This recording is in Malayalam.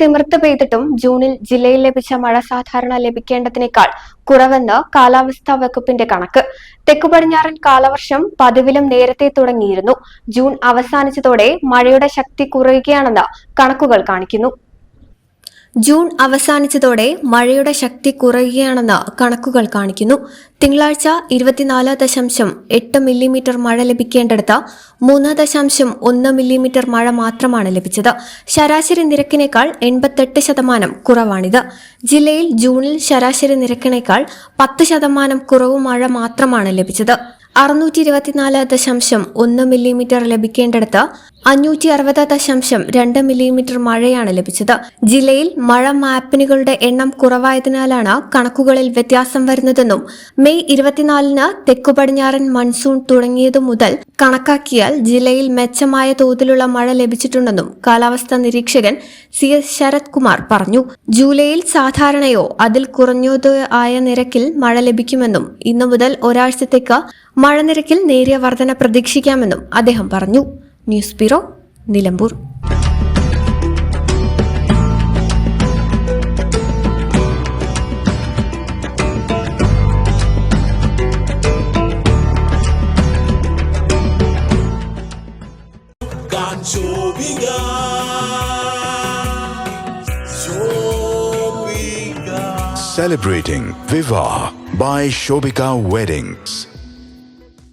തിമിർത്ത് പെയ്തിട്ടും ജൂണിൽ ജില്ലയിൽ ലഭിച്ച മഴ സാധാരണ ലഭിക്കേണ്ടതിനേക്കാൾ കുറവെന്ന് കാലാവസ്ഥാ വകുപ്പിന്റെ കണക്ക്. തെക്കു പടിഞ്ഞാറൻ കാലവർഷം പതിവിലും നേരത്തെ തുടങ്ങിയിരുന്നു. ജൂൺ അവസാനിച്ചതോടെ മഴയുടെ ശക്തി കുറയുകയാണെന്ന് കണക്കുകൾ കാണിക്കുന്നു. ജൂൺ അവസാനിച്ചതോടെ മഴയുടെ ശക്തി കുറയുകയാണെന്ന് കണക്കുകൾ കാണിക്കുന്നു. തിങ്കളാഴ്ച ഇരുപത്തിനാല് ദശാംശം എട്ട് മില്ലിമീറ്റർ മഴ ലഭിക്കേണ്ടടുത്ത് മൂന്ന് ദശാംശം ഒന്ന് മില്ലിമീറ്റർ മഴ മാത്രമാണ് ലഭിച്ചത്. ശരാശരി നിരക്കിനേക്കാൾ എൺപത്തെട്ട് ശതമാനം കുറവാണിത്. ജില്ലയിൽ ജൂണിൽ ശരാശരി നിരക്കിനേക്കാൾ പത്ത് ശതമാനം കുറവ് മഴ മാത്രമാണ് ലഭിച്ചത്. അറുന്നൂറ്റി ഇരുപത്തിനാല് ദശാംശം ഒന്ന് മില്ലിമീറ്റർ ലഭിക്കേണ്ടടുത്ത് അഞ്ഞൂറ്റി അറുപത് ദശാംശം രണ്ട് മില്ലിമീറ്റർ മഴയാണ് ലഭിച്ചത്. ജില്ലയിൽ മഴ മാപ്പിനുകളുടെ എണ്ണം കുറവായതിനാലാണ് കണക്കുകളിൽ വ്യത്യാസം വരുന്നതെന്നും മെയ് ഇരുപത്തിനാലിന് തെക്കു പടിഞ്ഞാറൻ മൺസൂൺ തുടങ്ങിയതു മുതൽ കണക്കാക്കിയാൽ ജില്ലയിൽ മെച്ചമായ തോതിലുള്ള മഴ ലഭിച്ചിട്ടുണ്ടെന്നും കാലാവസ്ഥാ നിരീക്ഷകൻ സി എസ് ശരത് കുമാർ പറഞ്ഞു. ജൂലൈയിൽ സാധാരണയോ അതിൽ കുറഞ്ഞതോ ആയ നിരക്കിൽ മഴ ലഭിക്കുമെന്നും ഇന്നു മുതൽ ഒരാഴ്ചത്തേക്ക് മഴ നിരക്കിൽ നേരിയ വർധന പ്രതീക്ഷിക്കാമെന്നും അദ്ദേഹം പറഞ്ഞു. News bureau Nilambur Canchoviga. Shobika. Celebrating Viva by Shobika Weddings.